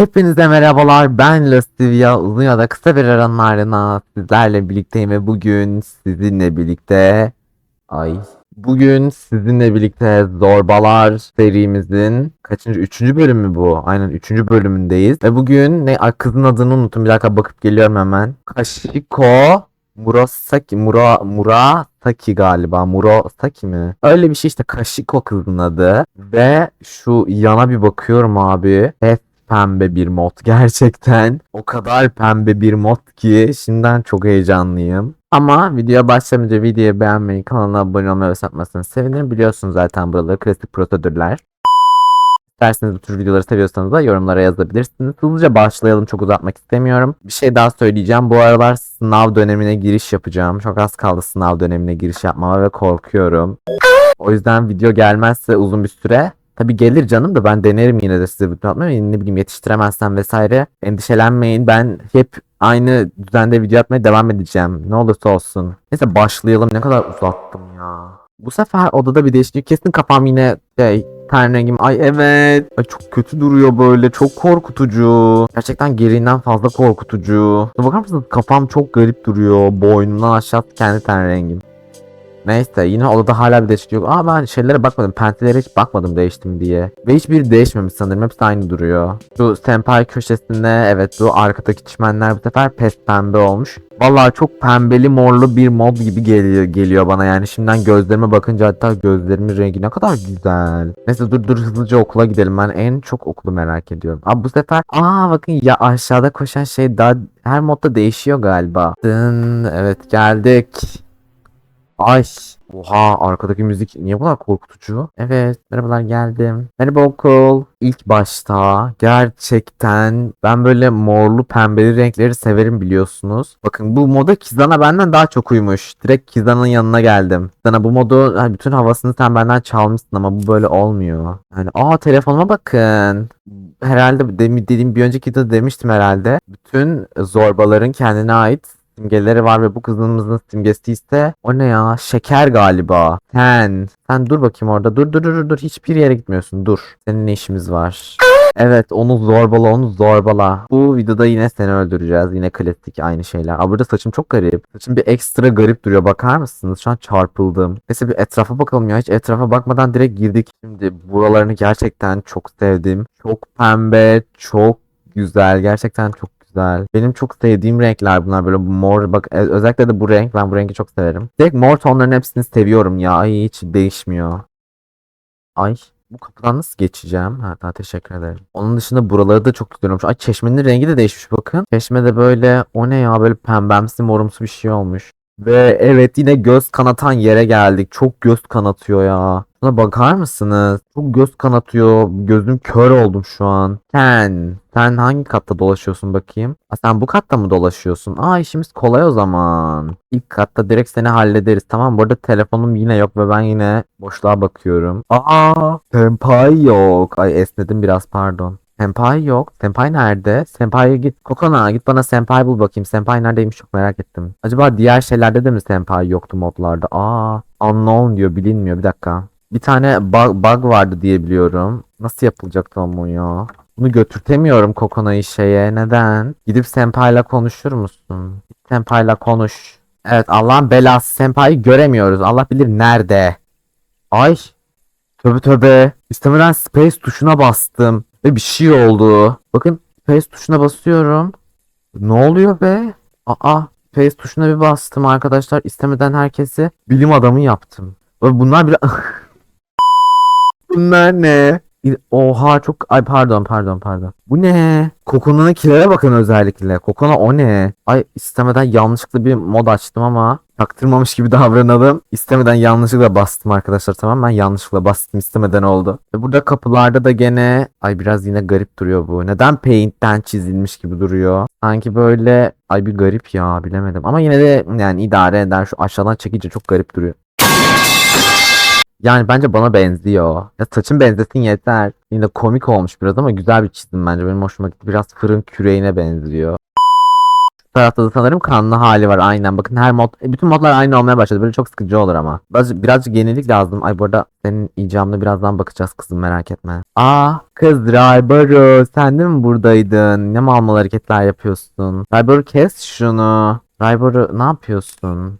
Hepinize merhabalar. Ben Lastivia. Uzun ya da kısa bir aranın ardından sizlerle birlikteyim ve bugün sizinle birlikte ay bugün sizinle birlikte Zorbalar serimizin kaçıncı? Üçüncü bölümü bu. Aynen üçüncü bölümündeyiz. Ve bugün ne kızın adını unuttum. Bir dakika bakıp geliyorum hemen. Kashiko Murasaki Mura Murasaki galiba. Murasaki mi? Öyle bir şey işte Kashiko kızın adı. Ve şu yana bir bakıyorum abi. Pes pembe bir mod gerçekten. O kadar pembe bir mod ki şimdiden çok heyecanlıyım. Ama videoya başlamadan videoyu beğenmeyi, kanala abone olmayı ve satmasını sevinirim. Biliyorsunuz zaten buraları klasik prosedürler. İsterseniz bu tür videoları seviyorsanız da yorumlara yazabilirsiniz. Hızlıca başlayalım çok uzatmak istemiyorum. Bir şey daha söyleyeceğim. Bu aralar sınav dönemine giriş yapacağım. Çok az kaldı sınav dönemine giriş yapmama ve korkuyorum. O yüzden video gelmezse uzun bir süre Tabi gelir canım da ben denerim yine de size bütün atmayı. Ne bileyim yetiştiremezsem vesaire. Endişelenmeyin. Ben hep aynı düzende video atmaya devam edeceğim. Ne olursa olsun. Neyse başlayalım. Ne kadar uzattım ya. Bu sefer odada bir değişiklik. Kesin kafam yine şey ten rengim. Ay evet. Ay çok kötü duruyor böyle. Çok korkutucu. Gerçekten gereğinden fazla korkutucu. Bakar mısınız? Kafam çok garip duruyor. Boynumdan aşağı kendi ten rengim. Neyse yine odada hala bir değişiklik yok. Aa ben şeylere bakmadım. Pentelere hiç bakmadım değiştim diye. Ve hiçbir değişmemiş sanırım. Hepsi aynı duruyor. Şu senpai köşesinde evet bu arkadaki çimenler bu sefer pes pembe olmuş. Vallahi çok pembeli morlu bir mod gibi geliyor, geliyor bana yani. Şimdiden gözlerime bakınca hatta gözlerimin rengi ne kadar güzel. Neyse dur dur hızlıca okula gidelim. Ben en çok okulu merak ediyorum. Aa bu sefer aa bakın ya aşağıda koşan şey daha her modda değişiyor galiba. Dın evet geldik. Ay. Oha arkadaki müzik niye bu kadar korkutucu? Evet merhabalar geldim. Merhaba okul. İlk başta gerçekten ben böyle morlu pembeli renkleri severim biliyorsunuz. Bakın bu moda Kizana benden daha çok uymuş. Direkt Kizana'nın yanına geldim. Kizana bu modu hani bütün havasını sen benden çalmışsın ama bu böyle olmuyor. Yani aa telefonuma bakın. Herhalde dediğim bir önceki de demiştim herhalde. Bütün zorbaların kendine ait simgeleri var ve bu kızımızın simgesi ise o ne ya? Şeker galiba. Sen. Sen dur bakayım orada. Dur dur dur dur. Hiçbir yere gitmiyorsun. Dur. Senin ne işimiz var? Evet onu zorbala onu zorbala. Bu videoda yine seni öldüreceğiz. Yine klasik aynı şeyler. Aa burada saçım çok garip. Saçım bir ekstra garip duruyor. Bakar mısınız? Şu an çarpıldım. Neyse bir etrafa bakalım ya. Hiç etrafa bakmadan direkt girdik. Şimdi buralarını gerçekten çok sevdim. Çok pembe, çok güzel. Gerçekten çok güzel. Benim çok sevdiğim renkler bunlar böyle mor bak e- özellikle de bu renk ben bu rengi çok severim. Direkt mor tonların hepsini seviyorum ya. Ay hiç değişmiyor. Ay bu kapıdan nasıl geçeceğim? Ha daha teşekkür ederim. Onun dışında buraları da çok güzel olmuş. Ay çeşmenin rengi de değişmiş bakın. Çeşme de böyle o ne ya böyle pembemsi morumsu bir şey olmuş. Ve evet yine göz kanatan yere geldik. Çok göz kanatıyor ya. Buna bakar mısınız? Çok göz kanatıyor. Gözüm kör oldum şu an. Sen, sen hangi katta dolaşıyorsun bakayım? Aa, sen bu katta mı dolaşıyorsun? Aa işimiz kolay o zaman. İlk katta direkt seni hallederiz. Tamam bu arada telefonum yine yok ve ben yine boşluğa bakıyorum. Aa senpai yok. Ay esnedim biraz pardon. Senpai yok. Senpai nerede? Senpai'ye git. Kokona git bana senpai bul bakayım. Senpai neredeymiş çok merak ettim. Acaba diğer şeylerde de mi senpai yoktu modlarda? Aa unknown diyor bilinmiyor. Bir dakika. Bir tane bug, bug vardı diye biliyorum. Nasıl yapılacak tam o ya? Bunu götürtemiyorum Kokona'yı şeye. Neden? Gidip Senpai'la konuşur musun? Senpai'la konuş. Evet Allah'ın belası Senpai'yi göremiyoruz. Allah bilir nerede. Ay. Tövbe tövbe. İstemeden space tuşuna bastım. Ve bir şey oldu. Bakın space tuşuna basıyorum. Ne oluyor be? Aa space tuşuna bir bastım arkadaşlar. İstemeden herkesi bilim adamı yaptım. Ve bunlar bir... bunlar ne? Oha çok... Ay pardon pardon pardon. Bu ne? Kokona'nınkilere bakın özellikle. Kokona o ne? Ay istemeden yanlışlıkla bir mod açtım ama taktırmamış gibi davranalım. İstemeden yanlışlıkla bastım arkadaşlar tamam ben yanlışlıkla bastım istemeden oldu. Ve burada kapılarda da gene ay biraz yine garip duruyor bu. Neden paint'ten çizilmiş gibi duruyor? Sanki böyle ay bir garip ya bilemedim. Ama yine de yani idare eder şu aşağıdan çekince çok garip duruyor. Yani bence bana benziyor. Ya saçım benzesin yeter. Yine komik olmuş biraz ama güzel bir çizim bence. Benim hoşuma gitti. Biraz fırın küreğine benziyor. Tarafta da sanırım kanlı hali var aynen. Bakın her mod, e, bütün modlar aynı olmaya başladı. Böyle çok sıkıcı olur ama. Birazcık, birazcık yenilik lazım. Ay bu arada senin icamına birazdan bakacağız kızım merak etme. Aa kız Raybaru sen de mi buradaydın? Ne mal mal hareketler yapıyorsun? Raybaru kes şunu. Raybaru ne yapıyorsun?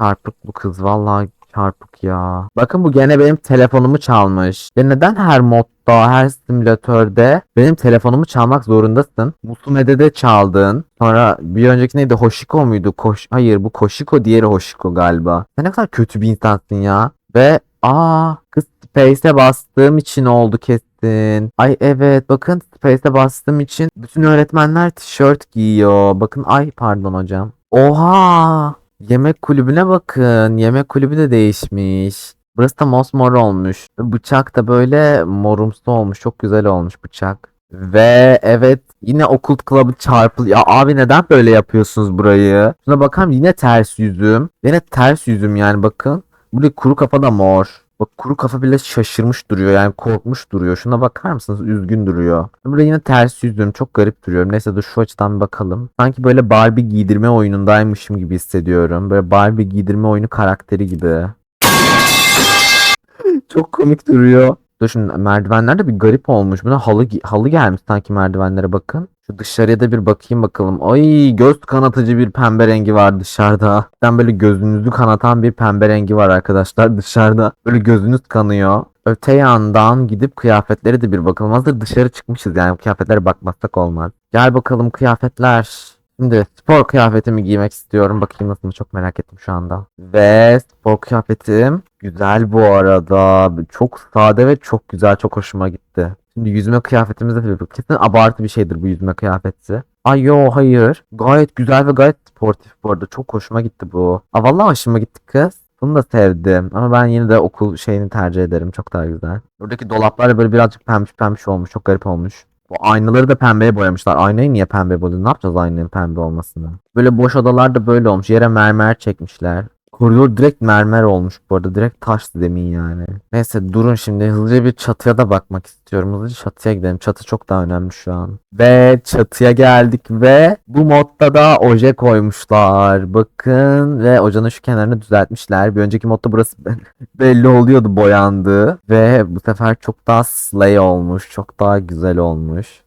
Çarpık bu kız vallahi çarpık ya. Bakın bu gene benim telefonumu çalmış. Ya neden her modda, her simülatörde benim telefonumu çalmak zorundasın? Musume'de de çaldın. Sonra bir önceki neydi? Hoshiko muydu? Koş Hayır bu Koshiko diğeri Hoshiko galiba. Sen ne kadar kötü bir insansın ya. Ve aa kız Space'e bastığım için oldu kesin. Ay evet bakın Space'e bastığım için bütün öğretmenler tişört giyiyor. Bakın ay pardon hocam. Oha! Yemek kulübüne bakın. Yemek kulübü de değişmiş. Burası da mosmor olmuş. Bıçak da böyle morumsu olmuş. Çok güzel olmuş bıçak. Ve evet yine okkult club'ı çarpıl... Ya abi neden böyle yapıyorsunuz burayı? Şuna bakalım yine ters yüzüm. Yine ters yüzüm yani bakın. Burada kuru kafa da mor. Bak kuru kafa bile şaşırmış duruyor yani korkmuş duruyor. Şuna bakar mısınız? Üzgün duruyor. Burada yine ters yüzüm. Çok garip duruyorum. Neyse dur şu açıdan bir bakalım. Sanki böyle Barbie giydirme oyunundaymışım gibi hissediyorum. Böyle Barbie giydirme oyunu karakteri gibi. Çok komik duruyor. Dur şimdi merdivenler de bir garip olmuş. Buna halı halı gelmiş sanki merdivenlere bakın. Şu dışarıya da bir bakayım bakalım. Ay göz kanatıcı bir pembe rengi var dışarıda. Ben böyle gözünüzü kanatan bir pembe rengi var arkadaşlar dışarıda. Böyle gözünüz kanıyor. Öte yandan gidip kıyafetlere de bir bakalım. Hazır dışarı çıkmışız yani kıyafetlere bakmazsak olmaz. Gel bakalım kıyafetler. Şimdi spor kıyafetimi giymek istiyorum. Bakayım nasıl çok merak ettim şu anda. Ve spor kıyafetim güzel bu arada. Çok sade ve çok güzel. Çok hoşuma gitti. Şimdi yüzme kıyafetimize bir bak. Kesin abartı bir şeydir bu yüzme kıyafeti. Ay yo hayır. Gayet güzel ve gayet sportif bu arada. Çok hoşuma gitti bu. Aa vallahi hoşuma gitti kız. Bunu da sevdim. Ama ben yine de okul şeyini tercih ederim. Çok daha güzel. Buradaki dolaplar böyle birazcık pembiş pembiş olmuş. Çok garip olmuş. Bu aynaları da pembeye boyamışlar. Aynayı niye pembe boyadın? Ne yapacağız aynanın pembe olmasını? Böyle boş odalar da böyle olmuş. Yere mermer çekmişler. Koridor direkt mermer olmuş bu arada. Direkt taş zemin yani. Neyse durun şimdi hızlıca bir çatıya da bakmak istiyorum. Hızlıca çatıya gidelim. Çatı çok daha önemli şu an. Ve çatıya geldik ve bu modda da oje koymuşlar. Bakın ve ocanın şu kenarını düzeltmişler. Bir önceki modda burası belli oluyordu boyandığı. Ve bu sefer çok daha slay olmuş. Çok daha güzel olmuş.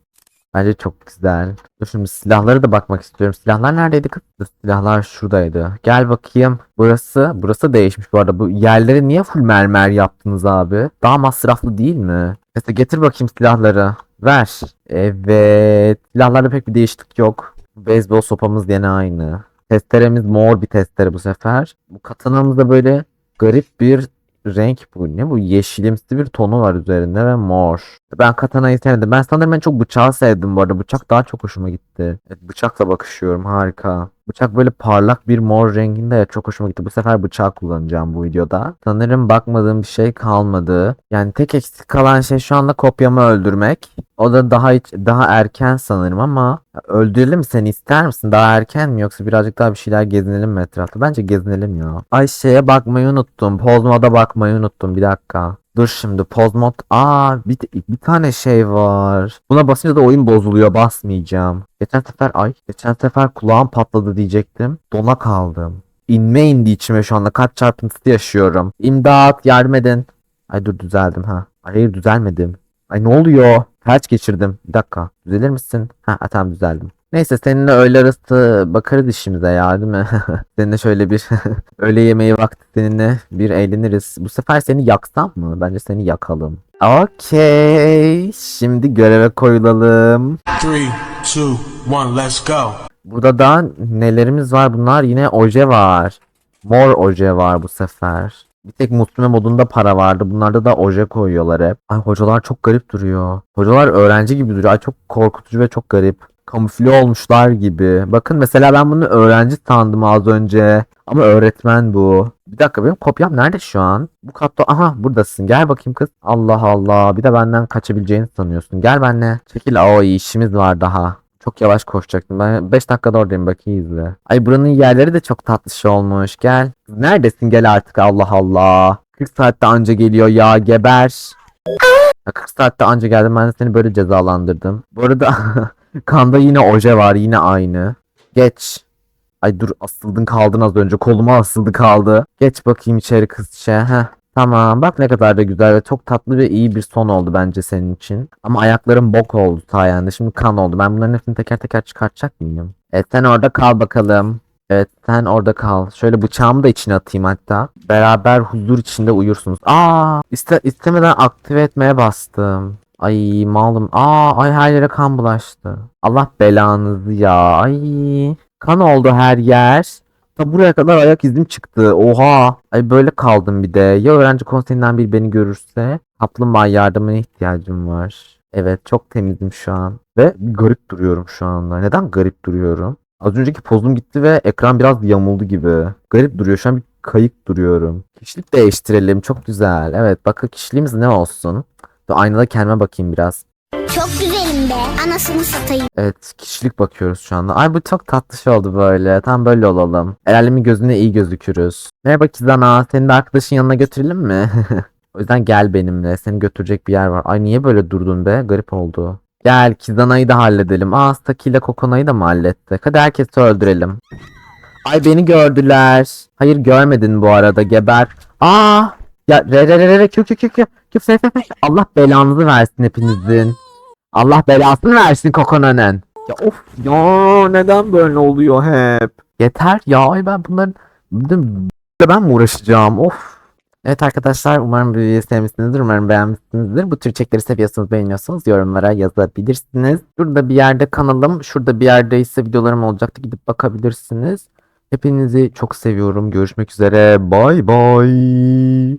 Bence çok güzel. Dur şimdi silahlara da bakmak istiyorum. Silahlar neredeydi kız? Silahlar şuradaydı. Gel bakayım. Burası, burası değişmiş bu arada. Bu yerleri niye full mermer yaptınız abi? Daha masraflı değil mi? Neyse getir bakayım silahları. Ver. Evet. Silahlarda pek bir değişiklik yok. Beyzbol sopamız yine aynı. Testeremiz mor bir testere bu sefer. Bu katanamız da böyle garip bir renk bu. Ne bu? Yeşilimsi bir tonu var üzerinde ve mor. Ben katanayı sevmedim. Ben sanırım en çok bıçağı sevdim bu arada. Bıçak daha çok hoşuma gitti. Evet, bıçakla bakışıyorum. Harika. Bıçak böyle parlak bir mor renginde ya çok hoşuma gitti. Bu sefer bıçağı kullanacağım bu videoda. Sanırım bakmadığım bir şey kalmadı. Yani tek eksik kalan şey şu anda kopyamı öldürmek. O da daha hiç, daha erken sanırım ama öldürelim seni ister misin? Daha erken mi yoksa birazcık daha bir şeyler gezinelim mi etrafta? Bence gezinelim ya. Ay şeye bakmayı unuttum. Pozmoda bakmayı unuttum. Bir dakika. Dur şimdi Pozmod. Aa bir, bir tane şey var. Buna basınca da oyun bozuluyor. Basmayacağım. Geçen sefer ay. Geçen sefer kulağım patladı diyecektim. Dona kaldım. İnme indi içime şu anda. Kalp çarpıntısı yaşıyorum. İmdat yardım edin. Ay dur düzeldim ha. Ay, Hayır düzelmedim. Ay ne oluyor? Felç geçirdim. Bir dakika. Düzelir misin? Ha, tamam düzeldim. Neyse seninle öğle arası bakarız işimize ya değil mi? seninle şöyle bir öğle yemeği vakti seninle bir eğleniriz. Bu sefer seni yaksam mı? Bence seni yakalım. Okey. Şimdi göreve koyulalım. Three, two, one, let's go. Burada da nelerimiz var? Bunlar yine oje var. Mor oje var bu sefer. Bir tek muslime modunda para vardı. Bunlarda da oje koyuyorlar hep. Ay hocalar çok garip duruyor. Hocalar öğrenci gibi duruyor. Ay çok korkutucu ve çok garip. Kamufle olmuşlar gibi. Bakın mesela ben bunu öğrenci sandım az önce. Ama öğretmen bu. Bir dakika benim kopyam nerede şu an? Bu katta aha buradasın. Gel bakayım kız. Allah Allah. Bir de benden kaçabileceğini sanıyorsun. Gel benimle. Çekil. Aa işimiz var daha. Çok yavaş koşacaktım. Ben 5 dakikada oradayım bak iyi izle. Ay buranın yerleri de çok tatlış olmuş. Gel. Neredesin gel artık Allah Allah. 40 saatte anca geliyor ya geber. Ya 40 saatte anca geldim ben de seni böyle cezalandırdım. Bu arada kanda yine oje var yine aynı. Geç. Ay dur asıldın kaldın az önce. Koluma asıldı kaldı. Geç bakayım içeri kızçe. Heh. Tamam bak ne kadar da güzel ve çok tatlı ve iyi bir son oldu bence senin için. Ama ayaklarım bok oldu sayende. Şimdi kan oldu. Ben bunların hepsini teker teker çıkartacak mıyım? Evet sen orada kal bakalım. Evet sen orada kal. Şöyle bıçağımı da içine atayım hatta. Beraber huzur içinde uyursunuz. Aa, iste istemeden aktive etmeye bastım. Ay malum. Aa, ay her yere kan bulaştı. Allah belanızı ya. Ay. Kan oldu her yer. Ta buraya kadar ayak izim çıktı. Oha. Ay böyle kaldım bir de. Ya öğrenci konseyinden biri beni görürse? Kaplumbağa yardımına ihtiyacım var. Evet çok temizim şu an. Ve garip duruyorum şu anda. Neden garip duruyorum? Az önceki pozum gitti ve ekran biraz yamuldu gibi. Garip duruyor. Şu an bir kayık duruyorum. Kişilik değiştirelim. Çok güzel. Evet bakın kişiliğimiz ne olsun? Ve aynada kendime bakayım biraz. Çok güzelim be. Anasını satayım. Evet kişilik bakıyoruz şu anda. Ay bu çok tatlı şey oldu böyle. Tam böyle olalım. El alemin gözüne iyi gözükürüz. Merhaba Kizana. Seni de arkadaşın yanına götürelim mi? o yüzden gel benimle. Seni götürecek bir yer var. Ay niye böyle durdun be? Garip oldu. Gel Kizana'yı da halledelim. Aa Saki ile Kokona'yı da mı hallettik? Hadi herkesi öldürelim. Ay beni gördüler. Hayır görmedin bu arada geber. Aa ya re re re re kü kü kü fe fe fe. Allah belanızı versin hepinizin. Allah belasını versin Kokona'nın. Ya of ya neden böyle oluyor hep? Yeter ya ay ben bunların ben mi uğraşacağım of. Evet arkadaşlar umarım videoyu sevmişsinizdir. Umarım beğenmişsinizdir. Bu tür içerikleri seviyorsanız beğeniyorsanız yorumlara yazabilirsiniz. Şurada bir yerde kanalım, şurada bir yerde ise videolarım olacaktı. Gidip bakabilirsiniz. Hepinizi çok seviyorum. Görüşmek üzere. Bay bay.